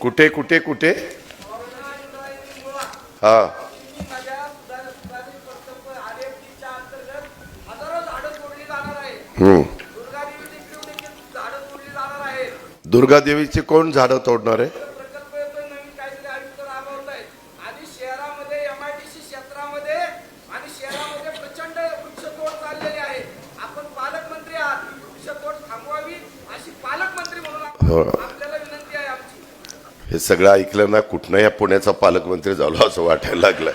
कुठे कुठे कुठे? हा. हम्म. दुर्गा देवीची कोण झाडं तोडणार आहे आणि शहरामध्ये एमआयडीसी क्षेत्रामध्ये आणि शहरामध्ये प्रचंड वृक्षतोड चाललेली आहे आपण पालकमंत्री आहात वृक्षतोड थांबवावी अशी पालकमंत्री म्हणून हो. आपल्याला विनंती आहे आमची हे सगळं ऐकलं ना कुठनं या पुण्याचा पालकमंत्री झालो असं वाटायला लागलं.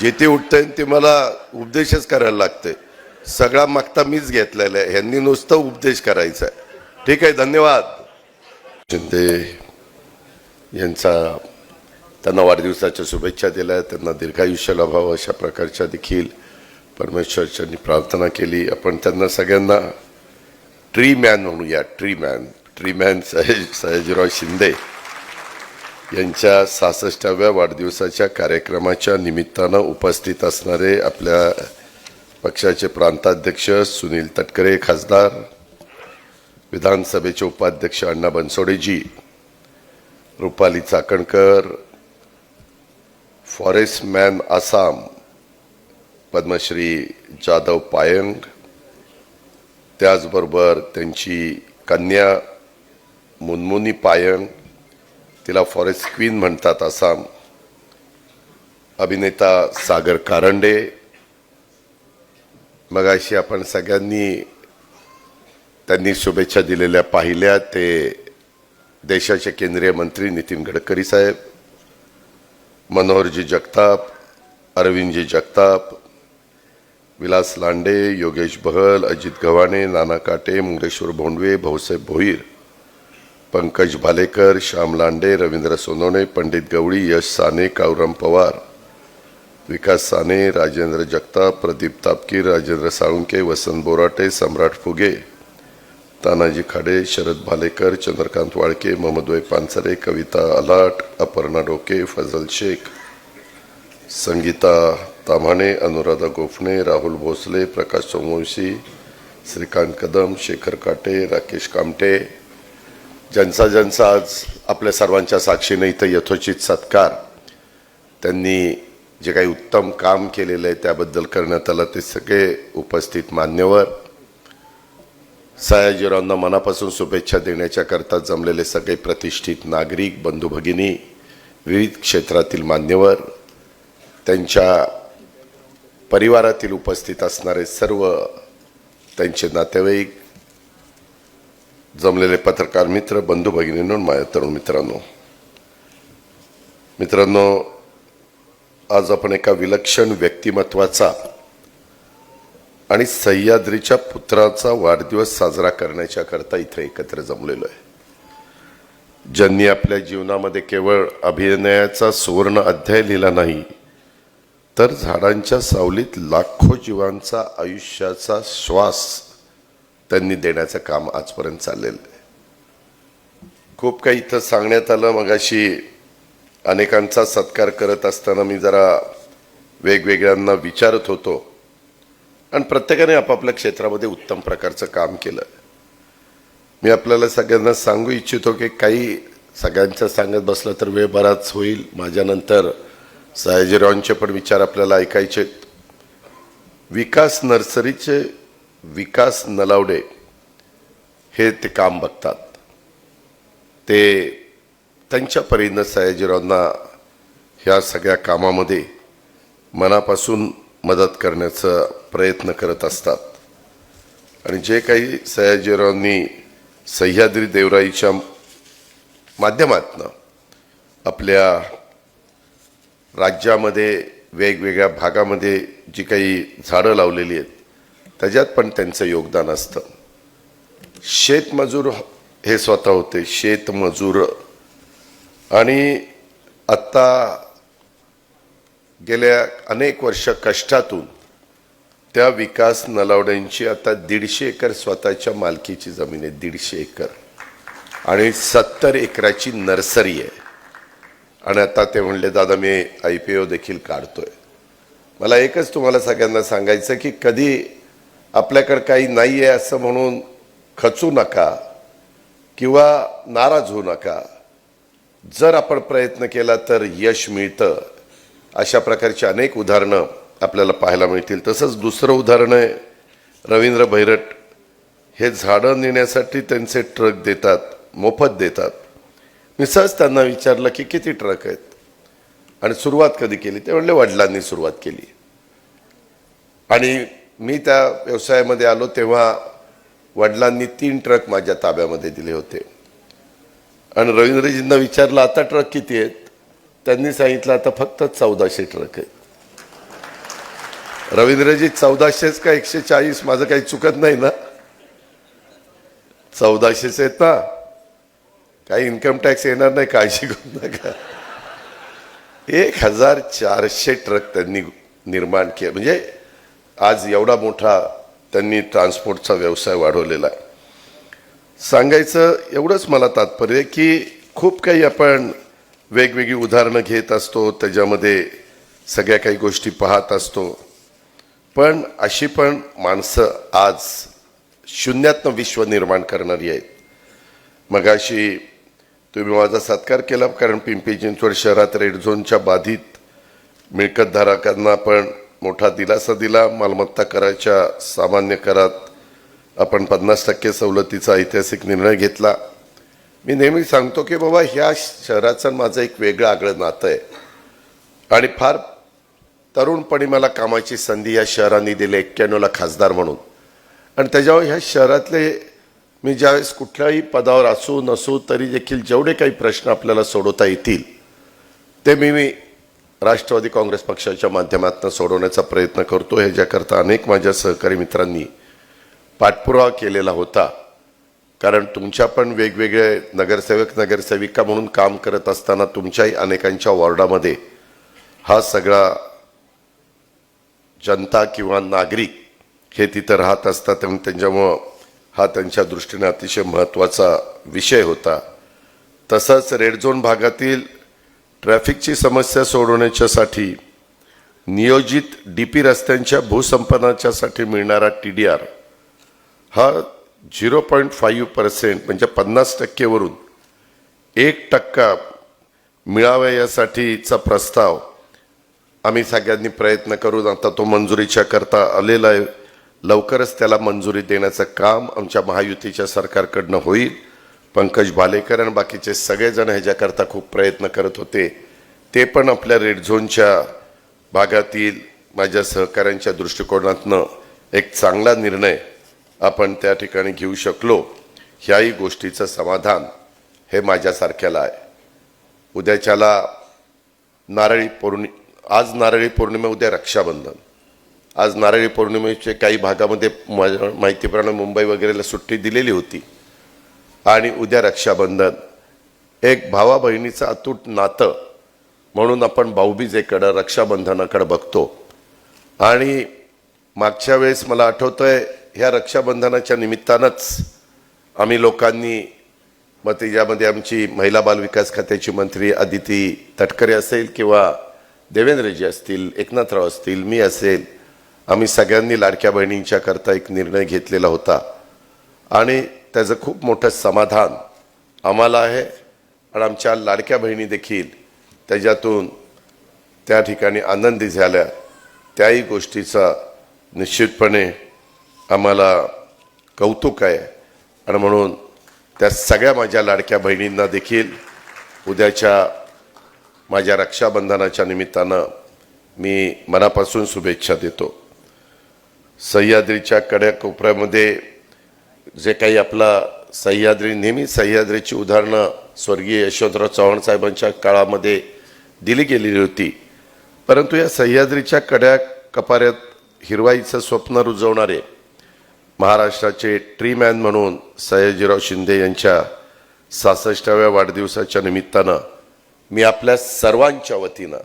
जे ते उठतंय ते मला उपदेशच करायला लागतंय. सगळा मागता मीच घेतलेला आहे. ह्यांनी नुसतं उपदेश करायचा आहे. ठीक आहे धन्यवाद. शिंदे यांचा त्यांना वाढदिवसाच्या शुभेच्छा दिल्या त्यांना दीर्घायुष्य लाभावं अशा प्रकारच्या देखील परमेश्वरच्यांनी प्रार्थना केली. आपण त्यांना सगळ्यांना ट्री मॅन म्हणूया. ट्री मॅन ट्री मॅन सयाज सयाजीराव शिंदे. यांच्या सहासष्टाव्या वाढदिवसाच्या कार्यक्रमाच्या निमित्तानं उपस्थित असणारे आपल्या पक्षाचे प्रांताध्यक्ष सुनील तटकरे खासदार विधानसभेचे उपाध्यक्ष अण्णा बनसोडेजी रुपाली चाकणकर फॉरेस्ट मॅन आसाम पद्मश्री जाधव पायंग त्याचबरोबर त्यांची कन्या मुनमुनी पायंग तिला फॉरेस्ट क्वीन म्हणतात आसाम अभिनेता सागर कारंडे. मगाशी आपण सगळ्यांनी त्यांनी शुभेच्छा दिलेल्या पाहिल्या. ते देशाचे केंद्रीय मंत्री नितीन गडकरी साहेब मनोहरजी जगताप अरविंदजी जगताप विलास लांडे योगेश बहल अजित गव्हाणे नाना काटे मुंगेश्वर भोंडवे भाऊसाहेब भोईर पंकज भालेकर श्याम लांडे रवींद्र सोनवणे पंडित गवळी यश साने कावराम पवार विकास साने राजेंद्र जगताप प्रदीप तापकीर राजेंद्र साळुंके वसंत बोराटे सम्राट फुगे तानाजी खाडे शरद भालेकर चंद्रकांत वाळके मोहम्मदभाई पानसरे कविता अलाट अपर्णा डोके फजल शेख संगीता ताम्हाणे अनुराधा गोफणे राहुल भोसले प्रकाश सोमवंशी श्रीकांत कदम शेखर काटे राकेश कामटे ज्यांचा ज्यांचा आज आपल्या सर्वांच्या साक्षीने इथं यथोचित सत्कार त्यांनी जे काही उत्तम काम केलेलं आहे त्याबद्दल करण्यात आलं ते सगळे उपस्थित मान्यवर. सयाजीरावांना मनापासून शुभेच्छा देण्याच्या करता जमलेले सगळे प्रतिष्ठित नागरिक बंधू भगिनी विविध क्षेत्रातील मान्यवर त्यांच्या परिवारातील उपस्थित असणारे सर्व त्यांचे नातेवाईक जमलेले पत्रकार मित्र बंधू भगिनींनो माझ्या तरुण मित्रांनो. मित्रांनो आज आपण एका विलक्षण व्यक्तिमत्वाचा आणि सह्याद्रीच्या पुत्राचा वाढदिवस साजरा करण्याच्या करता इथे एकत्र जमलेलो आहे. ज्यांनी आपल्या जीवनामध्ये केवळ अभिनयाचा सुवर्ण अध्याय लिहिला नाही तर झाडांच्या सावलीत लाखो जीवांचा आयुष्याचा श्वास त्यांनी देण्याचं काम आजपर्यंत चाललेलं आहे. खूप काही इथं सांगण्यात आलं मगाशी अनेकांचा सत्कार करत असताना मी जरा वेगवेगळ्यांना विचारत होतो. आणि प्रत्येकाने आपापल्या क्षेत्रामध्ये उत्तम प्रकारचं काम केलं. मी आपल्याला सगळ्यांना सांगू इच्छितो की काही सगळ्यांचं सांगत बसलं तर वेळ बराच होईल. माझ्यानंतर सयाजीरावांचे पण विचार आपल्याला ऐकायचे विकास नर्सरीचे विकास नलावडे हे ते काम बघतात. ते त्यांच्या परीनं सयाजीरावांना ह्या सगळ्या कामामध्ये मनापासून मदत करण्याचा प्रयत्न करत असतात. आणि जे काही सयाजीरावांनी सह्याद्री देवराईच्या माध्यमातनं आपल्या राज्यामध्ये वेगवेगळ्या भागामध्ये जी काही झाडं लावलेली आहेत त्याच्यात पण त्यांचं योगदान असतं. शेतमजूर हे स्वतः होते शेतमजूर. आणि आत्ता गेल्या अनेक वर्ष कष्टातून त्या विकास नलावड्यांची आता दीडशे एकर स्वतःच्या मालकीची जमीन आहे दीडशे एकर. आणि सत्तर एकराची नर्सरी आहे. आणि आता ते म्हणले दादा मी आय पी ओ देखील काढतोय. मला एकच तुम्हाला सगळ्यांना सांगायचं की कधी आपल्याकडे काही नाही आहे असं म्हणून खचू नका किंवा नाराज होऊ नका. जर आपण प्रयत्न केला तर यश मिळतं. अशा प्रकारची अनेक उदाहरणं आपल्याला पाहायला मिळतील. तसंच दुसरं उदाहरण आहे रवींद्र भैरट. हे झाडं नेण्यासाठी त्यांचे ट्रक देतात मोफत देतात. मी सहज त्यांना विचारलं की किती ट्रक आहेत? आणि सुरुवात कधी केली? ते म्हणले वडिलांनी सुरुवात केली. आणि मी त्या व्यवसायामध्ये आलो तेव्हा वडिलांनी तीन ट्रक माझ्या ताब्यामध्ये दिले होते. आणि रवींद्रजींना विचारलं आता ट्रक किती आहेत? त्यांनी सांगितलं आता फक्त चौदाशे ट्रक आहेत. रवींद्रजी चौदाशेच का एकशे चाळीस माझं काही चुकत नाही ना? चौदाशेच आहेत ना. काही इन्कम टॅक्स येणार नाही काळजी करू नका. एक हजार चारशे ट्रक त्यांनी निर्माण केले. म्हणजे आज एवढा मोठा त्यांनी ट्रान्सपोर्टचा व्यवसाय वाढवलेला आहे. सांगायचं एवढंच मला तात्पर्य आहे की खूप काही आपण वेगवेगळी उदाहरणं घेत असतो त्याच्यामध्ये सगळ्या काही गोष्टी पाहत असतो. पण अशी पण माणसं आज शून्यातनं विश्व निर्माण करणारी आहेत. मगाशी तुम्ही माझा सत्कार केला कारण पिंपरी चिंचवड शहरात रेड झोनच्या बाधित मिळकतधारकांना पण मोठा दिलासा दिला. मालमत्ता कराच्या सामान्य करात आपण पन्नास टक्के सवलतीचा ऐतिहासिक निर्णय घेतला. मी नेहमी सांगतो की बाबा ह्या शहराचं माझं एक वेगळं आगळं नातं आहे. आणि फार तरुणपणी मला कामाची संधी या शहराने दिली एक्क्याण्णवला खासदार म्हणून. आणि त्याच्यावर ह्या शहरातले मी ज्यावेळेस कुठल्याही पदावर असू नसू तरी देखील जेवढे काही प्रश्न आपल्याला सोडवता येतील ते मी मी राष्ट्रवादी काँग्रेस पक्षाच्या माध्यमातून सोडवण्याचा प्रयत्न करतो. ह्याच्याकरता अनेक माझ्या सहकारी मित्रांनी पाठपुरावा केलेला होता. कारण तुमच्या पण वेगवेगळे नगरसेवक नगरसेविका म्हणून काम करत असताना तुमच्याही अनेकांच्या वॉर्डामध्ये हा सगळा जनता किंवा नागरिक हे तिथं राहत असतात आणि त्यांच्यामुळं हा त्यांच्या दृष्टीने अतिशय महत्त्वाचा विषय होता. तसंच रेड झोन भागातील ट्रॅफिकची समस्या सोडवण्याच्यासाठी नियोजित डी पी रस्त्यांच्या भूसंपादनाच्यासाठी मिळणारा टी डी आर हा झिरो पॉईंट फाईव्ह पर्सेंट म्हणजे पन्नास टक्केवरून एक टक्का मिळावा यासाठीचा प्रस्ताव आम्ही सगळ्यांनी प्रयत्न करून आता तो मंजुरीच्या करता आलेला आहे. लवकरच त्याला मंजुरी देण्याचं काम आमच्या महायुतीच्या सरकारकडनं होईल. पंकज भालेकर आणि बाकीचे सगळेजण ह्याच्याकरता खूप प्रयत्न करत होते. ते पण आपल्या रेड झोनच्या भागातील माझ्या सहकाऱ्यांच्या दृष्टिकोनातनं एक चांगला निर्णय आपण त्या ठिकाणी घेऊ शकलो. ह्याही गोष्टीचं समाधान हे माझ्यासारख्याला आहे. उद्याच्याला नारळी पौर्णि आज नारळी पौर्णिमा उद्या रक्षाबंधन. आज नारळी पौर्णिमेचे काही भागामध्ये माझ्या माहितीप्रमाणे मुंबई वगैरेला सुट्टी दिलेली होती. आणि उद्या रक्षाबंधन. एक भावा बहिणीचं अतूट नातं म्हणून आपण भाऊबीजेकडं रक्षाबंधनाकडं बघतो. आणि मागच्या वेळेस मला आठवतंय ह्या रक्षाबंधनाच्या निमित्तानंच आम्ही लोकांनी मग त्याच्यामध्ये आमची महिला बाल विकास खात्याची मंत्री अदिती तटकरे असेल किंवा देवेंद्रजी असतील एकनाथराव असतील मी असेल आम्ही सगळ्यांनी लाडक्या बहिणींच्या करता एक निर्णय घेतलेला होता. आणि त्याचं खूप मोठं समाधान आम्हाला आहे. आणि आमच्या लाडक्या बहिणी देखील त्याच्यातून त्या ठिकाणी आनंदी झाल्या. त्याही गोष्टीचा निश्चितपणे आम्हाला कौतुक आहे. आणि म्हणून त्या सगळ्या माझ्या लाडक्या बहिणींना देखील उद्याच्या माझ्या रक्षाबंधनाच्या निमित्तानं मी मनापासून शुभेच्छा देतो. सह्याद्रीच्या कड्या कोपऱ्यामध्ये जे काही आपला सह्याद्री नेहमी सह्याद्रीची उदाहरणं स्वर्गीय यशवंतराव चव्हाण साहेबांच्या काळामध्ये दिली गेलेली होती. परंतु या सह्याद्रीच्या कड्या कपाऱ्यात हिरवाईचं स्वप्न रुजवणारे महाराष्ट्राचे ट्रीमॅन म्हणून सयाजीराव शिंदे यांच्या सासष्टाव्या वाढदिवसाच्या निमित्तानं मी आपल्या सर्वांच्या वतीनं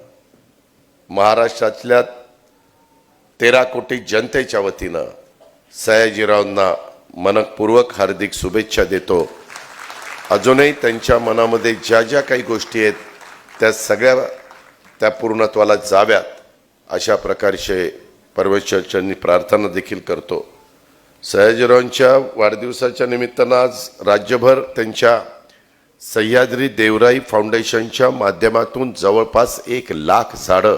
महाराष्ट्रातल्या तेरा कोटी जनतेच्या वतीनं सयाजीरावांना मनपूर्वक हार्दिक शुभेच्छा देतो. अजूनही त्यांच्या मनामध्ये ज्या ज्या काही गोष्टी आहेत त्या सगळ्या त्या पूर्णत्वाला जाव्यात अशा प्रकारचे परमेश्वरच्यांनी प्रार्थना देखील करतो. सयाजीरावांच्या वाढदिवसाच्या निमित्तानं आज राज्यभर त्यांच्या सह्याद्री देवराई फाउंडेशनच्या माध्यमातून जवळपास एक लाख झाडं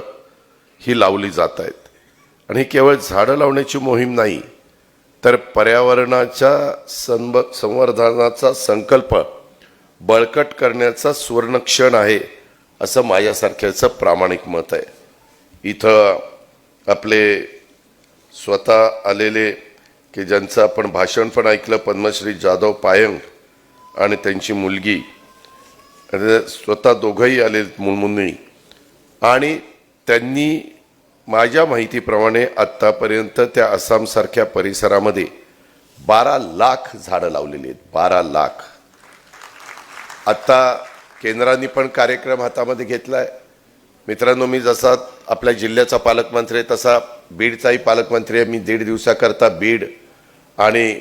ही लावली जात आहेत. आणि केवळ झाडं लावण्याची मोहीम नाही तर पर्यावरणाच्या संब संवर्धनाचा संकल्प बळकट करण्याचा सुवर्णक्षण आहे असं माझ्यासारख्याचं प्रामाणिक मत आहे. इथं आपले स्वतः आलेले की ज्यांचं आपण भाषण पण ऐकलं पद्मश्री जाधव पायंग आणि त्यांची मुलगी स्वतः दोघंही आले मुलमुनी आणि त्यांनी माझ्या माहितीप्रमाणे आत्तापर्यंत त्या आसामसारख्या परिसरामध्ये बारा लाख झाडं लावलेली आहेत. बारा लाख. आत्ता केंद्राने पण कार्यक्रम हातामध्ये घेतला आहे मित्रांनो मी जसा आपल्या जिल्ह्याचा पालकमंत्री आहे तसा बीडचाही पालकमंत्री आहे. मी दीड दिवसाकरता बीड आणि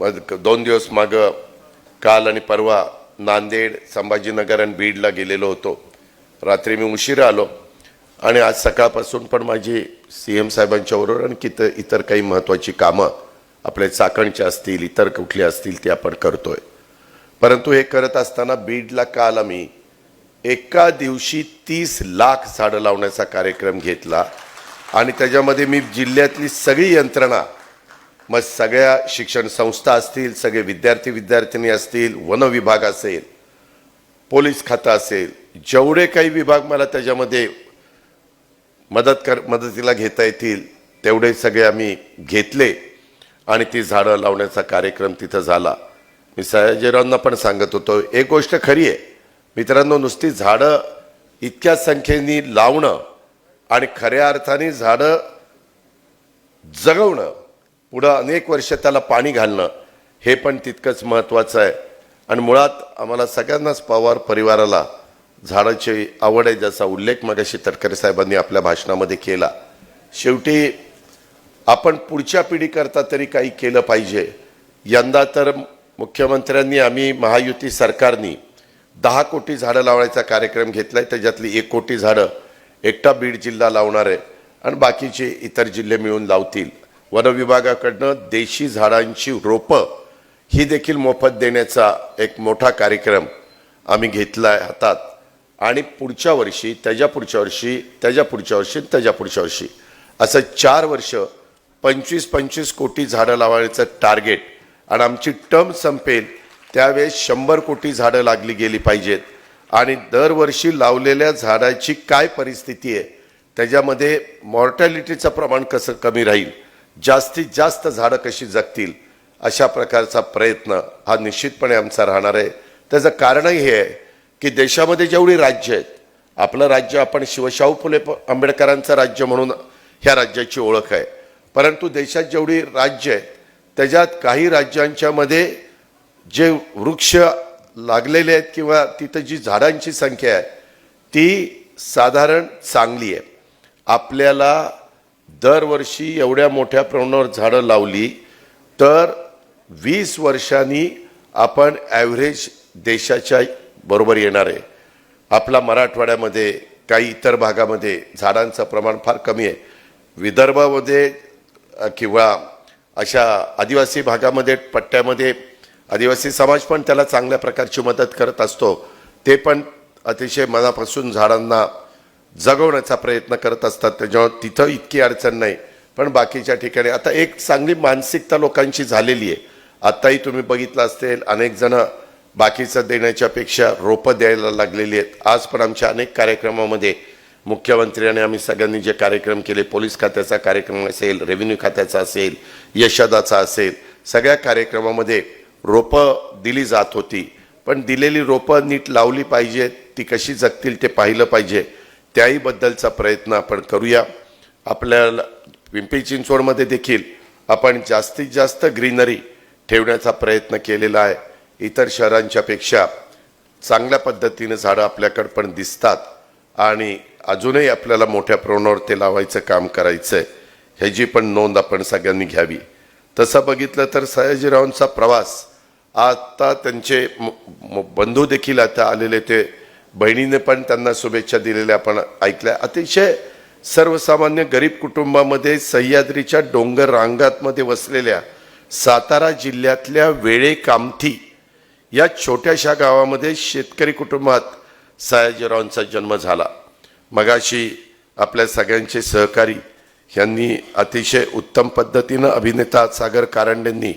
मग दोन दिवस माग काल आणि परवा नांदेड संभाजीनगर आणि बीडला गेलेलो होतो. रात्री मी उशिरा आलो. आणि आज सकाळपासून पण माझी सी एम साहेबांच्या आणखी आणि इतर काही महत्त्वाची कामं आपल्या चाकणच्या असतील इतर कुठली असतील ती आपण करतोय. परंतु हे करत असताना बीडला काल आम्ही एका दिवशी तीस लाख झाडं लावण्याचा कार्यक्रम घेतला. आणि त्याच्यामध्ये मी जिल्ह्यातली सगळी यंत्रणा मग सगळ्या शिक्षण संस्था असतील सगळे विद्यार्थी विद्यार्थिनी असतील वन विभाग असेल पोलीस खातं असेल जेवढे काही विभाग मला त्याच्यामध्ये मदत कर मदतीला घेता येतील तेवढे सगळे आम्ही घेतले आणि ती झाडं लावण्याचा कार्यक्रम तिथं झाला. मी सयाजीरावांना पण सांगत होतो एक गोष्ट खरी आहे मित्रांनो नुसती झाडं इतक्या संख्येने लावणं आणि खऱ्या अर्थाने झाडं जगवणं पुढं अनेक वर्ष त्याला पाणी घालणं हे पण तितकंच महत्त्वाचं आहे. आणि मुळात आम्हाला सगळ्यांनाच पवार परिवाराला झाडाची आवड आहे ज्याचा उल्लेख मगाशी तटकरे साहेबांनी आपल्या भाषणामध्ये केला. शेवटी आपण पुढच्या पिढीकरता तरी काही केलं पाहिजे. यंदा तर मुख्यमंत्र्यांनी आम्ही महायुती सरकारनी दहा कोटी झाडं लावण्याचा कार्यक्रम घेतला आहे त्याच्यातली एक कोटी झाडं एकटा बीड जिल्हा लावणार आहे आणि बाकीचे इतर जिल्हे मिळून लावतील. वन विभागाकडनं देशी झाडांची रोपं ही देखील मोफत देण्याचा एक मोठा कार्यक्रम आम्ही घेतला आहे हातात. आणि पुढच्या वर्षी त्याच्या पुढच्या वर्षी त्याच्या पुढच्या वर्षी त्याच्या पुढच्या वर्षी. असं चार वर्ष पंचवीस पंचवीस कोटी झाडं लावायचं टार्गेट आणि आमची टर्म संपेल त्यावेळेस शंभर कोटी झाडं लागली गेली पाहिजेत. आणि दरवर्षी लावलेल्या झाडाची काय परिस्थिती आहे त्याच्यामध्ये मॉर्टॅलिटीचं प्रमाण कसं कमी राहील जास्तीत जास्त झाडं कशी जगतील अशा प्रकारचा प्रयत्न हा निश्चितपणे आमचा राहणार आहे. त्याचं कारणही हे आहे की देशामध्ये जेवढी राज्य आहेत आपलं राज्य आपण शिवशाहू फुले आंबेडकरांचं राज्य म्हणून ह्या राज्याची ओळख आहे. परंतु देशात जेवढी राज्य आहेत त्याच्यात काही राज्यांच्या मध्ये जे वृक्ष लागलेले आहेत किंवा तिथं जी झाडांची संख्या आहे ती साधारण चांगली आहे. आपल्याला दरवर्षी एवढ्या मोठ्या प्रमाणावर झाडं लावली तर वीस वर्षांनी आपण ॲव्हरेज देशाच्या बरोबर येणार आहे. आपला मराठवाड्यामध्ये काही इतर भागामध्ये झाडांचं प्रमाण फार कमी आहे. विदर्भामध्ये किंवा अशा आदिवासी भागामध्ये पट्ट्यामध्ये आदिवासी समाज पण त्याला चांगल्या प्रकारची मदत करत असतो. ते पण अतिशय मनापासून झाडांना जगवण्याचा प्रयत्न करत असतात. त्याच्यामुळे तिथं इतकी अडचण नाही. पण बाकीच्या ठिकाणी आता एक चांगली मानसिकता लोकांची झालेली आहे. आत्ताही तुम्ही बघितलं असेल अनेक जणं बाकीचं देण्याच्यापेक्षा रोपं द्यायला लागलेली आहेत. आज पण आमच्या अनेक कार्यक्रमामध्ये मुख्यमंत्री आणि आम्ही सगळ्यांनी जे कार्यक्रम केले पोलीस खात्याचा कार्यक्रम असेल रेव्हेन्यू खात्याचा असेल यशदाचा असेल सगळ्या कार्यक्रमामध्ये रोपं दिली जात होती. पण दिलेली रोपं नीट लावली पाहिजेत ती कशी जगतील ते पाहिलं पाहिजे त्याहीबद्दलचा प्रयत्न आपण करूया. आपल्याला पिंपरी चिंचवडमध्ये देखील आपण जास्तीत जास्त ग्रीनरी ठेवण्याचा प्रयत्न केलेला आहे. इतर शहरांच्यापेक्षा चांगल्या पद्धतीने झाडं आपल्याकडं पण दिसतात आणि अजूनही आपल्याला मोठ्या प्रमाणावर ते लावायचं काम करायचं आहे ह्याची पण नोंद आपण सगळ्यांनी घ्यावी. तसं बघितलं तर सयाजीरावांचा प्रवास आता त्यांचे म- बंधू देखील आता आलेले ते बहिणीने पण त्यांना शुभेच्छा दिलेल्या आपण ऐकल्या. अतिशय सर्वसामान्य गरीब कुटुंबामध्ये सह्याद्रीच्या डोंगर रांगातमध्ये वसलेल्या सातारा जिल्ह्यातल्या वेळे कामठी या छोट्याशा गावामध्ये शेतकरी कुटुंबात सयाजीरावांचा जन्म झाला. मगाशी आपल्या सगळ्यांचे सहकारी यांनी अतिशय उत्तम पद्धतीनं अभिनेता सागर कारंडेंनी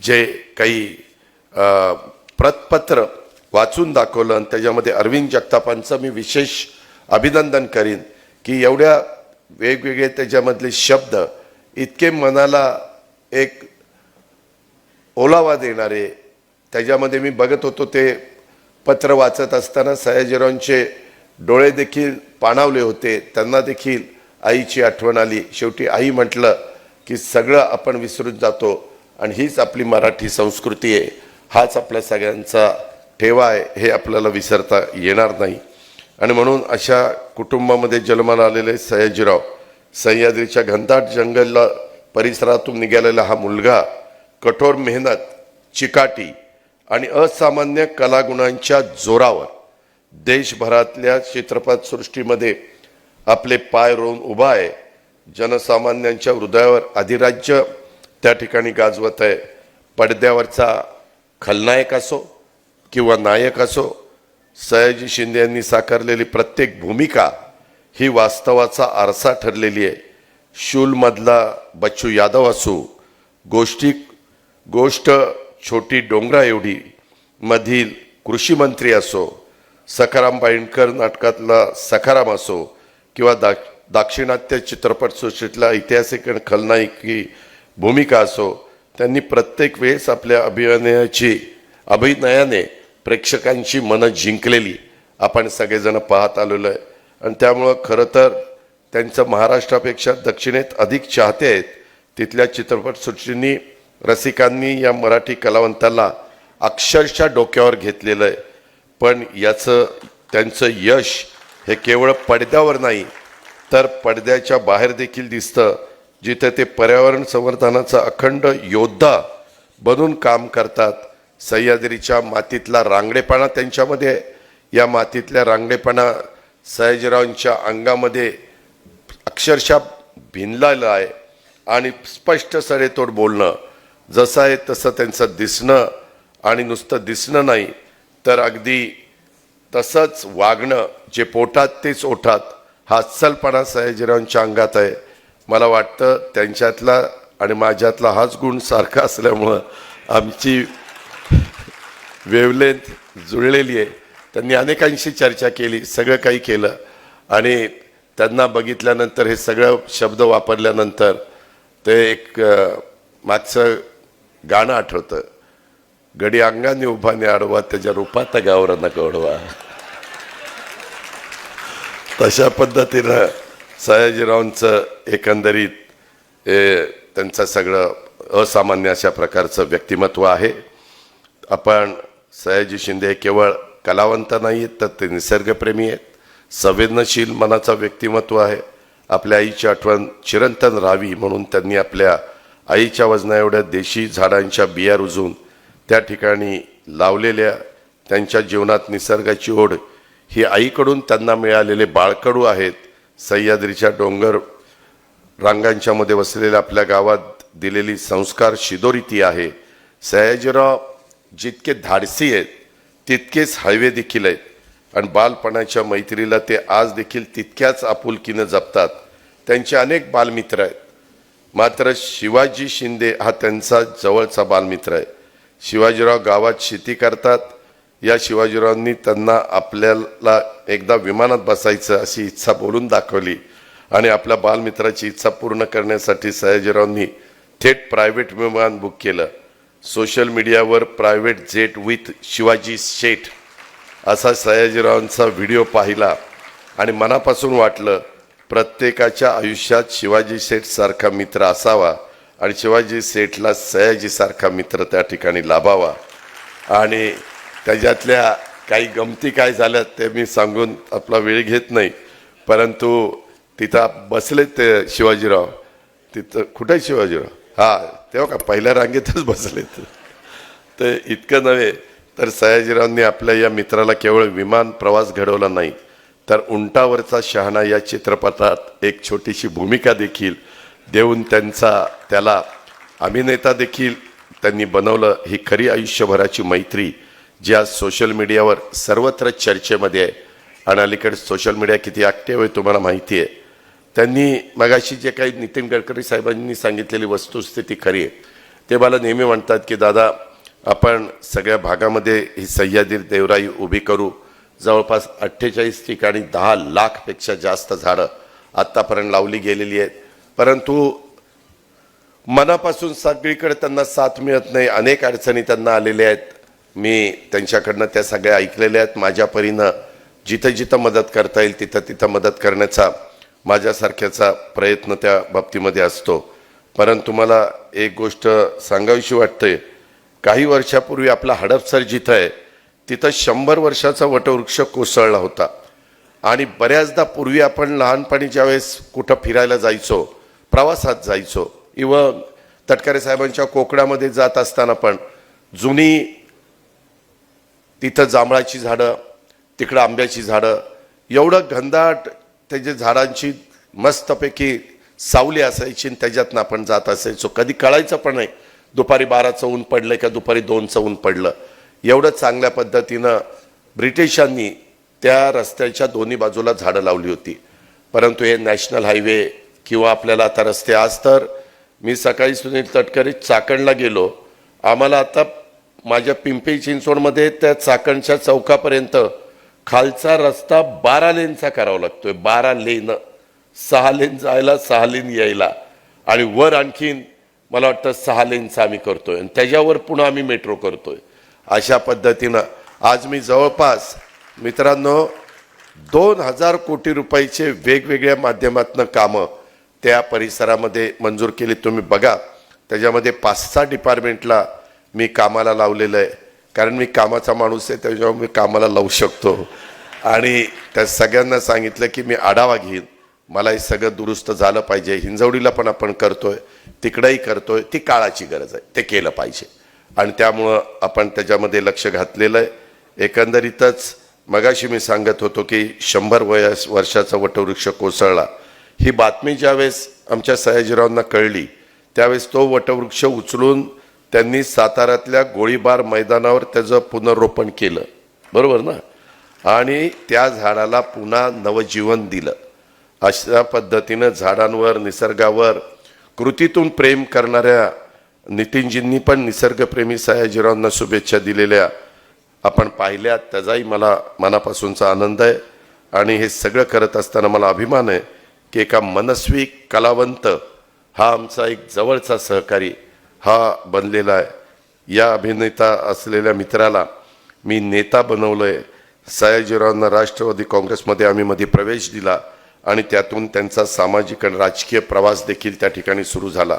जे काही प्रतपत्र वाचून दाखवलं आणि त्याच्यामध्ये अरविंद जगतापांचं मी विशेष अभिनंदन करीन की एवढ्या वेगवेगळे त्याच्यामधले शब्द इतके मनाला एक ओलावा देणारे त्याच्यामध्ये मी बघत होतो ते पत्र वाचत असताना सयाजीरावांचे डोळे देखील पाणावले होते. त्यांना देखील आईची आठवण आली. शेवटी आई म्हटलं की सगळं आपण विसरून जातो आणि हीच आपली मराठी संस्कृती आहे. हाच आपल्या सगळ्यांचा ठेवा आहे. हे आपल्याला विसरता येणार नाही. आणि म्हणून अशा कुटुंबामध्ये जन्माला आलेले सयाजीराव सह्याद्रीच्या घनदाट जंगल परिसरातून निघालेला हा मुलगा कठोर मेहनत चिकाटी आणि असामान्य कलागुणांच्या जोरावर देशभरातल्या चित्रपटसृष्टीमध्ये आपले पाय रोवून उभा आहे. जनसामान्यांच्या हृदयावर अधिराज्य त्या ठिकाणी गाजवत आहे. पडद्यावरचा खलनायक असो किंवा नायक असो सयाजी शिंदे यांनी साकारलेली प्रत्येक भूमिका ही वास्तवाचा आरसा ठरलेली आहे. शूलमधला बच्चू यादव असो गोष्टी गोष्ट छोटी डोंगरा एवढी मधील कृषीमंत्री असो सखाराम बाईंडकर नाटकातला सखाराम असो किंवा दा दाक्षिणात्य चित्रपटसृष्टीतला ऐतिहासिक आणि खलनायकी भूमिका असो त्यांनी प्रत्येक वेळेस आपल्या अभिनयाची अभिनयाने प्रेक्षकांची मनं जिंकलेली आपण सगळेजण पाहत आलेलो आहे. आणि त्यामुळं खरं तर त्यांचं महाराष्ट्रापेक्षा दक्षिणेत अधिक चाहते आहेत तिथल्या चित्रपटसृष्टींनी रसिकांनी या मराठी कलावंताला अक्षरशः डोक्यावर घेतलेलं आहे. पण याचं त्यांचं यश हे केवळ पडद्यावर नाही तर पडद्याच्या बाहेर देखील दिसतं जिथे ते पर्यावरण संवर्धनाचा अखंड योद्धा बनून काम करतात. सह्याद्रीच्या मातीतला रांगडेपणा त्यांच्यामध्ये या मातीतल्या रांगडेपणा सयाजीरावांच्या अंगामध्ये अक्षरशः भिनलेलं आहे. आणि स्पष्ट सडेतोड बोलणं जसं आहे तसं त्यांचं दिसणं आणि नुसतं दिसणं नाही तर अगदी तसंच वागणं जे पोटात तेच ओठात हा अस्सलपणा सयाजीरावांच्या अंगात आहे. मला वाटतं त्यांच्यातला आणि माझ्यातला हाच गुण सारखा असल्यामुळं आमची वेवलेंथ जुळलेली आहे. त्यांनी अनेकांशी चर्चा केली सगळं काही केलं. आणि त्यांना बघितल्यानंतर हे सगळं शब्द वापरल्यानंतर ते एक मागचं गाणं आठवतं गडी अंगाने उभाने आडवा त्याच्या रूपात गावर नका ओढवा तशा पद्धतीनं सयाजीरावांचं एकंदरीत ए त्यांचं सगळं असामान्य अशा प्रकारचं व्यक्तिमत्व आहे आपण सयाजी शिंदे हे केवळ कलावंत नाही आहेत तर ते निसर्गप्रेमी आहेत संवेदनशील मनाचा व्यक्तिमत्व आहे आपल्या आईची आठवण चिरंतन राहावी म्हणून त्यांनी आपल्या आईच्या वजना एवढ्या देशी झाडांच्या बिया रुजून त्या ठिकाणी लावलेल्या त्यांच्या जीवनात निसर्गाची ओढ ही आईकडून त्यांना मिळालेले बाळकडू आहेत. सह्याद्रीच्या डोंगर रांगांच्या मध्ये वसलेल्या आपल्या गावात दिलेली संस्कार शिदोरीती आहे. सयाजीराव जितके धाडसी आहेत तितकेच हळवे देखील आहेत. आणि बालपणाच्या मैत्रीला ते आज देखील तितक्याच आपुलकीनं जपतात. त्यांचे अनेक बालमित्र आहेत. मात्र शिवाजी शिंदे हा त्यांचा जवळचा बालमित्र आहे. शिवाजीराव गावात शेती करतात. या शिवाजीरावांनी त्यांना आपल्याला एकदा विमानात बसायचं अशी इच्छा बोलून दाखवली आणि आपल्या बालमित्राची इच्छा पूर्ण करण्यासाठी सयाजीरावांनी थेट प्रायव्हेट विमान बुक केलं. सोशल मीडियावर private jet with Shivaji Sheth असा सयाजीरावांचा व्हिडिओ पाहिला आणि मनापासून वाटलं प्रत्येकाच्या आयुष्यात शिवाजी शेठ सारखा मित्र असावा आणि शिवाजी शेठला सयाजी सारखा मित्र त्या ठिकाणी लाभावा. आणि त्याच्यातल्या काही गमती काय झाल्या ते मी सांगून आपला वेळ घेत नाही. परंतु तिथं बसलेत ते शिवाजीराव. तिथं कुठे आहे शिवाजीराव? हा तेव्हा का पहिल्या रांगेतच बसलेत. तर इतकं नव्हे तर सयाजीरावांनी आपल्या या मित्राला केवळ विमान प्रवास घडवला नाही. तर उंटावरचा शहाणा या चित्रपटात एक छोटीशी भूमिका देखील देऊन त्यांचा त्याला अभिनेता देखील त्यांनी बनवलं. ही खरी आयुष्यभराची मैत्री जी आज सोशल मीडियावर सर्वत्र चर्चेमध्ये आहे. आणि अलीकडे सोशल मीडिया किती ॲक्टिव्ह आहे तुम्हाला माहिती आहे. त्यांनी मगाशी जे काही नितीन गडकरी साहेबांनी सांगितलेली वस्तुस्थिती खरी आहे. ते मला नेहमी म्हणतात की दादा आपण सगळ्या भागामध्ये ही सह्याद्री देवराई उभी करू जवळपास अठ्ठेचाळीस ठिकाणी दहा लाखपेक्षा जास्त झाडं आत्तापर्यंत लावली गेलेली आहेत. परंतु मनापासून सगळीकडे त्यांना साथ मिळत नाही. अनेक अडचणी त्यांना आलेल्या आहेत. मी त्यांच्याकडनं त्या सगळ्या ऐकलेल्या आहेत. माझ्या परीनं जिथं जिथं मदत करता येईल तिथं तिथं मदत करण्याचा माझ्यासारख्याचा प्रयत्न त्या बाबतीमध्ये असतो. परंतु मला एक गोष्ट सांगावीशी वाटते काही वर्षापूर्वी आपला हडपसर जिथं आहे तिथं शंभर वर्षाचा वटवृक्ष कोसळला होता. आणि बऱ्याचदा पूर्वी आपण लहानपणी ज्यावेळेस कुठं फिरायला जायचो प्रवासात जायचो इवन तटकरे साहेबांच्या कोकणामध्ये जात असताना पण जुनी तिथं जांभळाची झाडं तिकडं आंब्याची झाडं एवढं घनदाट त्याच्या झाडांची मस्तपैकी सावली असायची आणि त्याच्यातनं आपण जात असायचो. कधी कळायचं पण नाही दुपारी बाराचं ऊन पडलं का दुपारी दोनचं ऊन पडलं. एवढं चांगल्या पद्धतीनं ब्रिटिशांनी त्या रस्त्याच्या दोन्ही बाजूला झाडं लावली होती. परंतु हे नॅशनल हायवे किंवा आपल्याला आता रस्ते आज तर मी सकाळी सुनील तटकरे चाकणला गेलो. आम्हाला आता माझ्या पिंपरी चिंचवडमध्ये त्या चाकणच्या चौकापर्यंत खालचा रस्ता बारा लेनचा करावा लागतोय. बारा लेन सहा लेन जायला सहा लेन यायला. आणि वर आणखीन मला वाटतं सहा लेनचा आम्ही करतोय. आणि त्याच्यावर पुन्हा आम्ही मेट्रो करतोय. अशा पद्धतीनं. आज मी जवळपास मित्रांनो दोन हजार कोटी रुपयाचे वेगवेगळ्या माध्यमातनं कामं त्या परिसरामध्ये मंजूर केली. तुम्ही बघा त्याच्यामध्ये पाच सहा डिपार्टमेंटला मी कामाला लावलेलं आहे. कारण मी कामाचा माणूस आहे त्याच्यामुळे मी कामाला लावू शकतो. आणि त्या सगळ्यांना सांगितलं की मी आढावा घेईन. मला हे सगळं दुरुस्त झालं पाहिजे. हिंजवडीला पण आपण करतोय तिकडंही करतोय ती काळाची गरज आहे. ते केलं पाहिजे. आणि त्यामुळं आपण त्याच्यामध्ये लक्ष घातलेलं आहे. एकंदरीतच मगाशी मी सांगत होतो की शंभर वयस वर्षाचा वटवृक्ष कोसळला. ही बातमी ज्यावेळेस आमच्या सयाजीरावांना कळली त्यावेळेस तो वटवृक्ष उचलून त्यांनी साताऱ्यातल्या गोळीबार मैदानावर त्याचं पुनर्रोपण केलं. बरोबर ना? आणि त्या झाडाला पुन्हा नवजीवन दिलं. अशा पद्धतीनं झाडांवर निसर्गावर कृतीतून प्रेम करणाऱ्या नितीनजींनी पण निसर्गप्रेमी सयाजीरावांना शुभेच्छा दिलेल्या आपण पाहिल्या. त्याचाही मला मनापासूनचा आनंद आहे. आणि हे सगळं करत असताना मला अभिमान आहे की एका मनस्वी कलावंत हा आमचा एक जवळचा सहकारी हा बनलेला आहे. या अभिनेता असलेल्या मित्राला मी नेता बनवलंय. सयाजीरावांना राष्ट्रवादी काँग्रेसमध्ये आम्ही मध्ये प्रवेश दिला आणि त्यातून त्यांचा सामाजिक आणि राजकीय प्रवास देखील त्या ठिकाणी सुरू झाला.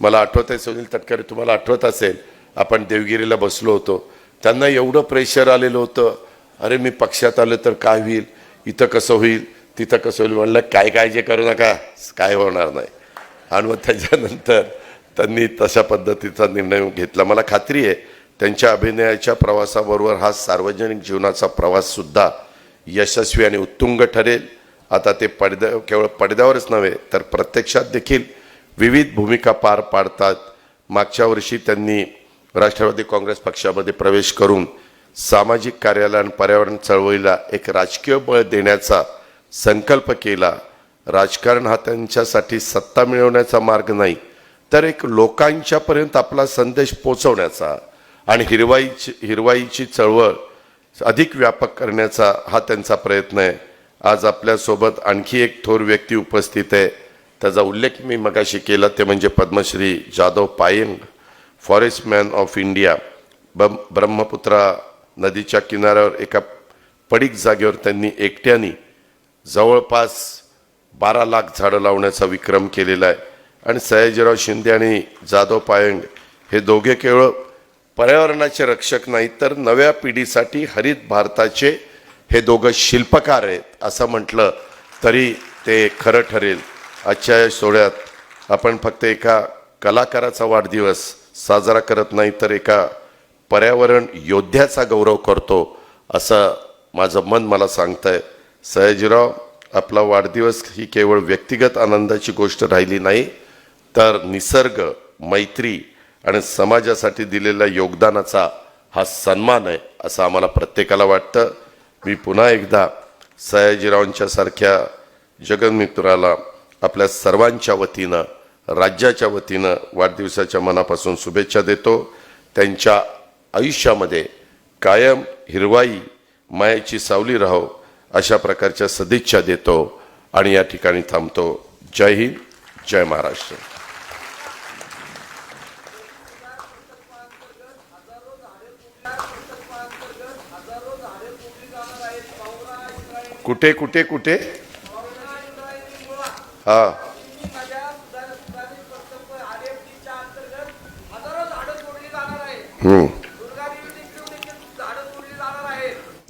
मला आठवत आहे सुनील तटकरे तुम्हाला आठवत असेल आपण देवगिरीला बसलो होतो. त्यांना एवढं प्रेशर आलेलं होतं. अरे मी पक्षात आलं तर काय होईल? इथं कसं होईल? तिथं कसं होईल? म्हणलं काय काय जे करू नका. काय होणार नाही. आणि मग त्याच्यानंतर त्यांनी तशा पद्धतीचा निर्णय घेतला. मला खात्री आहे त्यांच्या अभिनयाच्या प्रवासाबरोबर हा सार्वजनिक जीवनाचा प्रवाससुद्धा यशस्वी आणि उत्तुंग ठरेल. आता ते पडद्या केवळ पडद्यावरच नव्हे तर प्रत्यक्षात देखील विविध भूमिका पार पाडतात. मागच्या वर्षी त्यांनी राष्ट्रवादी काँग्रेस पक्षामध्ये प्रवेश करून सामाजिक कार्याला आणि पर्यावरण चळवळीला एक राजकीय बळ देण्याचा संकल्प केला. राजकारण हा त्यांच्यासाठी सत्ता मिळवण्याचा मार्ग नाही तर एक लोकांच्यापर्यंत आपला संदेश पोचवण्याचा आणि हिरवाईची हिरवाईची चळवळ अधिक व्यापक करण्याचा हा त्यांचा प्रयत्न आहे. आज आपल्यासोबत आणखी एक थोर व्यक्ती उपस्थित आहे. त्याचा उल्लेख मी मगाशी केला ते म्हणजे Padmashri Jadhav Payeng forest man of India ब ब्रह्मपुत्रा नदीच्या किनाऱ्यावर एका पडीक जागेवर त्यांनी एकट्याने जवळपास बारा लाख झाडं लावण्याचा विक्रम केलेला आहे. आणि सयाजीराव शिंदे आणि जाधव पायंग हे दोघे केवळ पर्यावरणाचे रक्षक नाहीत तर नव्या पिढीसाठी हरित भारताचे हे दोघं शिल्पकार आहेत असं म्हटलं तरी ते खरं ठरेल. आजच्या या सोहळ्यात आपण फक्त एका कलाकाराचा वाढदिवस साजरा करत नाही तर एका पर्यावरण योद्ध्याचा गौरव करतो असं माझं मन मला सांगतंय. सयाजीराव आपला वाढदिवस ही केवळ व्यक्तिगत आनंदाची गोष्ट राहिली नाही तर निसर्ग मैत्री आणि समाजासाठी दिलेल्या योगदानाचा हा सन्मान आहे असं आम्हाला प्रत्येकाला वाटतं. मी पुन्हा एकदा सयाजीरावांच्या सारख्या आपल्या सर्वांच्या वतीनं राज्याच्या वतीनं वाढदिवसाच्या मनापासून शुभेच्छा देतो. त्यांच्या आयुष्यामध्ये कायम हिरवाई मायाची सावली राहो अशा प्रकारच्या सदिच्छा देतो आणि या ठिकाणी थांबतो. जय हिंद जय महाराष्ट्र. कुठे कुठे कुठे? हा.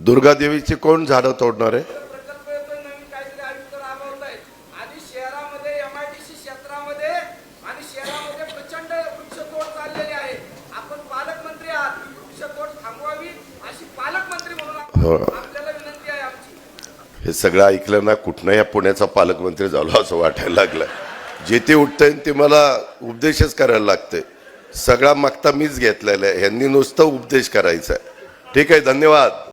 दुर्गादेवीची कोण झाडं तोडणार आहे प्रकल्प येतोय नवीन काहीतरी आयुक्त राबवत आहेत आणि शहरामध्ये एमआयडीसी क्षेत्रामध्ये आणि शहरामध्ये प्रचंड वृक्षतोड चाललेली आहे आपण पालकमंत्री आहात वृक्षतोड थांबवावी अशी पालकमंत्री म्हणून हो. आप- आपल्याला विनंती आहे आमची हे सगळं ऐकलं ना कुठनं या पुण्याचा पालकमंत्री झालो असं वाटायला लागलं. जे ते उठतंय ते मला उपदेशच करायला लागतंय. सगळा मागता मीच घेतलेला आहे. ह्यांनी नुसतं उपदेश करायचा आहे. ठीक आहे धन्यवाद.